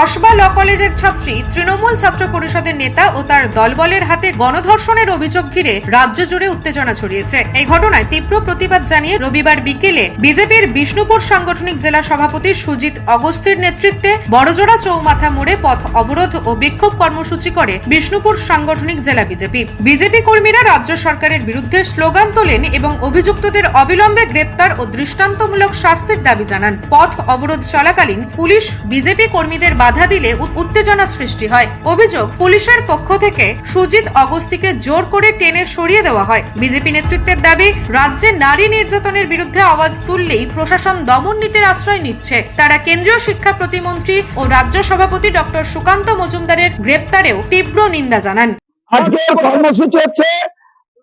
কসবা ল কলেজের ছাত্রী, তৃণমূল ছাত্র পরিষদের নেতা ও তার দলবলের হাতে গণধর্ষণের অভিযোগ ঘিরে রাজ্য জুড়ে উত্তেজনা ছড়িয়েছে। এই ঘটনায় তীব্র প্রতিবাদ জানিয়ে রবিবার বিকেলে বিজেপির বিষ্ণুপুর সাংগঠনিক জেলা সভাপতি সুজিত অগস্তির নেতৃত্বে বড়জোড়া চৌমাথা মোড়ে পথ অবরোধ ও বিক্ষোভ কর্মসূচি করে বিষ্ণুপুর সাংগঠনিক জেলা বিজেপি। বিজেপি কর্মীরা রাজ্য সরকারের বিরুদ্ধে স্লোগান তোলেন এবং অভিযুক্তদের অবিলম্বে গ্রেপ্তার ও দৃষ্টান্তমূলক শাস্তির দাবি জানান। পথ অবরোধ চলাকালীন পুলিশ বিজেপি কর্মীদের বাধা দিলে উত্তেজনা সৃষ্টি হয়। অভিযোগ, পুলিশের পক্ষ থেকে সুজিত অগস্তিকে জোর করে টেনে সরিয়ে দেওয়া হয়। বিজেপি নেতৃত্বের দাবি, রাজ্যে নারী নির্যাতনের বিরুদ্ধে আওয়াজ তুললেই প্রশাসন দমন নীতির আশ্রয় নিচ্ছে। তারা কেন্দ্রীয় শিক্ষা প্রতিমন্ত্রী ও রাজ্য সভাপতি ডক্টর সুকান্ত মজুমদারের গ্রেপ্তারেও তীব্র নিন্দা জানান। আজকের কর্মসূচি হচ্ছে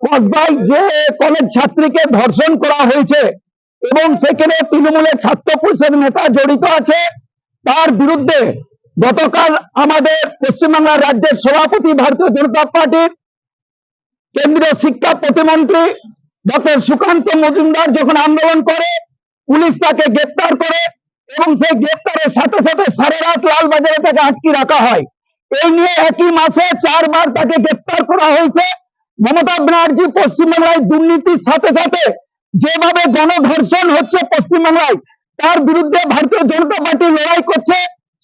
কসবাই যে কলেজ ছাত্রীকে ধর্ষণ করা হয়েছে এবং সেখানে তৃণমূলের ছাত্র পরিষদ নেতা জড়িত আছে, তার বিরুদ্ধে গতকাল আমাদের পশ্চিমবাংলা রাজ্যের সভাপতি ভারতীয় জনতা পার্টির কেন্দ্রীয় শিক্ষা প্রতিমন্ত্রী ডক্টর সুকান্ত মজুমদার যখন আন্দোলন করে, পুলিশ তাকে গ্রেপ্তার করে এবং সেই গ্রেপ্তারের সাথে সাথে সারা রাত লালবাজারে তাকে আটকে রাখা হয়। এই নিয়ে একই মাসে চারবার তাকে গ্রেপ্তার করা হয়েছে। মমতা ব্যানার্জি পশ্চিমবাংলায় দুর্নীতির সাথে সাথে যেভাবে গণধর্ষণ হচ্ছে পশ্চিমবাংলায়, তার বিরুদ্ধে ভারতীয় জনতা পার্টি লড়াই করছে।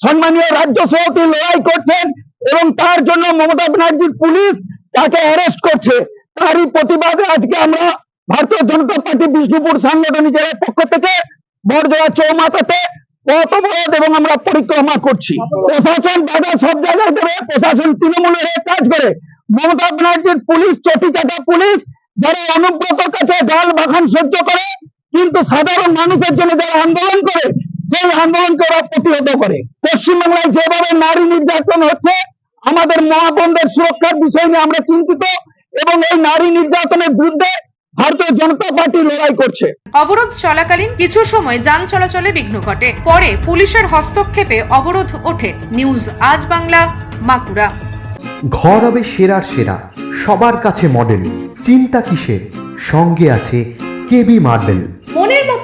সম্মানীয় রাজ্য সভাপতি লড়াই করছেন এবং তার জন্য মমতা ব্যানার্জির পুলিশ তাকে অ্যারেস্ট করছে। তারই প্রতিবাদে আজকে আমরা ভারতীয় জনতা পার্টি বিষ্ণুপুর সাংগঠনিক জেলার পক্ষ থেকে বড়জোড়া চৌমাথাতে পথ অবরোধ এবং আমরা পরিক্রমা করছি। প্রশাসন বাধা সব জায়গায় দেবে, প্রশাসন তৃণমূলের কাজ করে। মমতা ব্যানার্জির পুলিশ চটি চাটা পুলিশ, যারা অনুব্রতর কাছে গাল বাখান সহ্য করে, কিন্তু সাধারণ মানুষের জন্য যারা আন্দোলন করে সেই আন্দোলনকে ওরা প্রতিহত করে। পশ্চিমবাংলায় যেভাবে নারী নির্যাতন হচ্ছে আমাদের মা বোনদের সুরক্ষার বিষয় নিয়ে আমরা চিন্তিত এবং এই নারী নির্যাতনের বিরুদ্ধে ভারতীয় জনতা পার্টি লড়াই করছে। অবরোধ চলাকালীন কিছু সময় যান চলাচলে বিঘ্ন ঘটে। পরে পুলিশের হস্তক্ষেপে অবরোধ ওঠে। নিউজ আজ বাংলা বাঁকুড়া। ঘর হবে সেরার সেরা সবার কাছে মডেল চিন্তা কিসের? সঙ্গে আছে KB marble